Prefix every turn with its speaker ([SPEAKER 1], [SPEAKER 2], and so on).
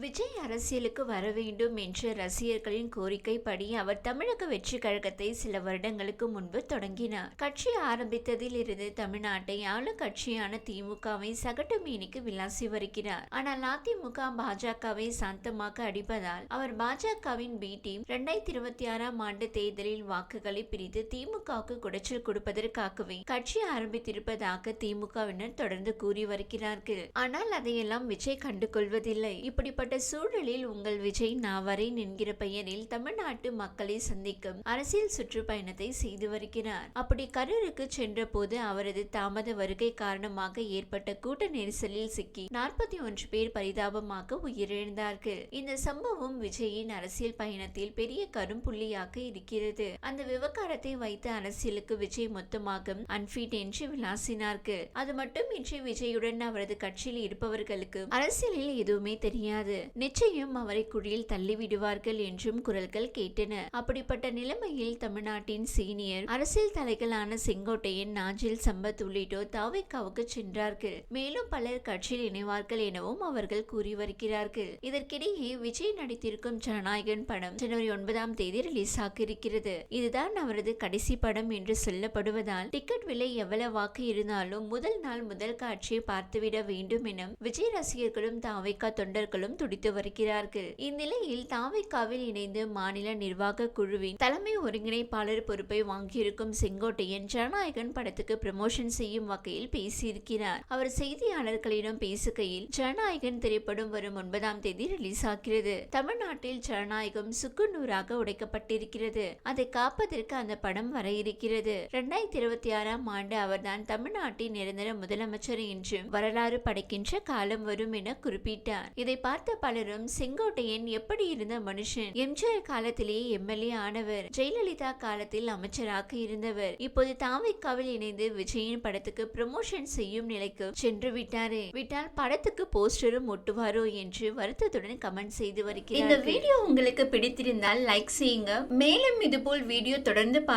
[SPEAKER 1] விஜய் அரசியலுக்கு வர வேண்டும் என்ற ரசிகர்களின் கோரிக்கைப்படி அவர் தமிழக வெற்றி கழகத்தை சில வருடங்களுக்கு முன்பு தொடங்கினார். கட்சி ஆரம்பித்ததில் இருந்து தமிழ்நாட்டை ஆளும் கட்சியான திமுகவை சகட்டு மீனிக்கு விளாசி வருகிறார். ஆனால் அதிமுக பாஜகவை சாந்தமாக்க அடிப்பதால் அவர் பாஜகவின் பி டீம் இரண்டாயிரத்தி இருபத்தி ஆறாம் ஆண்டு தேர்தலில் வாக்குகளை பிரித்து திமுகவுக்கு குடைச்சல் கொடுப்பதற்காகவே கட்சி ஆரம்பித்திருப்பதாக திமுகவினர் தொடர்ந்து கூறி வருகிறார்கள். ஆனால் அதையெல்லாம் விஜய் கண்டுகொள்வதில்லை. இப்படிப்பட்ட சூழலில் உங்கள் விஜய் நாவரேன் என்கிற பெயரில் தமிழ்நாட்டு மக்களை சந்திக்கும் அரசியல் சுற்றுப்பயணத்தை செய்து வருகிறார். அப்படி கரூருக்கு சென்ற போது அவரது தாமத வருகை காரணமாக ஏற்பட்ட கூட்ட நெரிசலில் சிக்கி நாற்பத்தி ஒன்று பேர் பரிதாபமாக உயிரிழந்தார்கள். இந்த சம்பவம் விஜயின் அரசியல் பயணத்தில் பெரிய கரும்புள்ளியாக இருக்கிறது. அந்த விவகாரத்தை வைத்து அரசியலுக்கு விஜய் மொத்தமாக அன்ஃபீட் என்று விளாசினார்கள். அது மட்டுமின்றி விஜயுடன் அவரது கட்சியில் இருப்பவர்களுக்கு அரசியலில் எதுவுமே தெரியாது. நிச்சயம் அவரை குழியில் தள்ளிவிடுவார்கள் என்றும் குரல்கள் கேட்டன. அப்படிப்பட்ட நிலைமையில் தமிழ்நாட்டின் சீனியர் அரசியல் தலைகளான செங்கோட்டையன் நாஞ்சில் சம்பத் உள்ளிட்டோர் தாவைக்காவுக்கு சென்றார்கள். மேலும் பலர் கட்சியில் இணைவார்கள் எனவும் அவர்கள் கூறி வருகிறார்கள். இதற்கிடையே விஜய் நடித்திருக்கும் ஜனநாயகன் படம் ஜனவரி ஒன்பதாம் தேதி ரிலீஸ் ஆகியிருக்கிறது. இதுதான் அவரது கடைசி படம் என்று சொல்லப்படுவதால் டிக்கெட் விலை எவ்வளவாக இருந்தாலும் முதல் நாள் முதல் காட்சியை பார்த்துவிட வேண்டும் என விஜய் ரசிகர்களும் தாவைக்கா தொண்டர்களும் துடித்து வருகிறார்கள். இந்நிலையில் தாவைக்காவில் இணைந்து மாநில நிர்வாக குழுவின் தலைமை ஒருங்கிணைப்பாளர் பொறுப்பை வாங்கியிருக்கும் செங்கோட்டையன் ஜனநாயகன் படத்துக்கு ப்ரமோஷன் செய்யும் வகையில் பேசியிருக்கிறார். அவர் செய்தியாளர்களிடம் பேசுகையில் ஜனநாயகன் திரைப்படம் வரும் ஒன்பதாம் தேதி ரிலீஸ் ஆகிறது. தமிழ்நாட்டில் ஜனநாயகம் சுக்குநூறாக உடைக்கப்பட்டிருக்கிறது. அதை காப்பதற்கு அந்த படம் வர இருக்கிறது. இரண்டாயிரத்தி இருபத்தி ஆறாம் ஆண்டு அவர்தான் தமிழ்நாட்டின் நிரந்தர முதலமைச்சர் என்றும் வரலாறு படைக்கின்ற காலம் வரும் என குறிப்பிட்டார். இதை பார்த்த பலரும் செங்கோட்டையன் எப்படி இருந்த மனுஷன்? எம்ஜிஆர் காலத்திலேயே எம்எல்ஏ ஆனவர். ஜெயலலிதா காலத்தில் அமைச்சராக இருந்தவர். இப்போது தாவைக்காவில் இணைந்து விஜயின் படத்துக்கு ப்ரமோஷன் செய்யும் நிலைக்கு சென்று விட்டாரே. விட்டால் படத்துக்கு போஸ்டரும் ஒட்டுவாரோ என்று வருத்தத்துடன் கமெண்ட் செய்து வருகிறார் இந்த வீடியோ உங்களுக்கு பிடித்திருந்தால் லைக் செய்யுங்க. மேலும் இதுபோல் வீடியோ தொடர்ந்து பார்க்க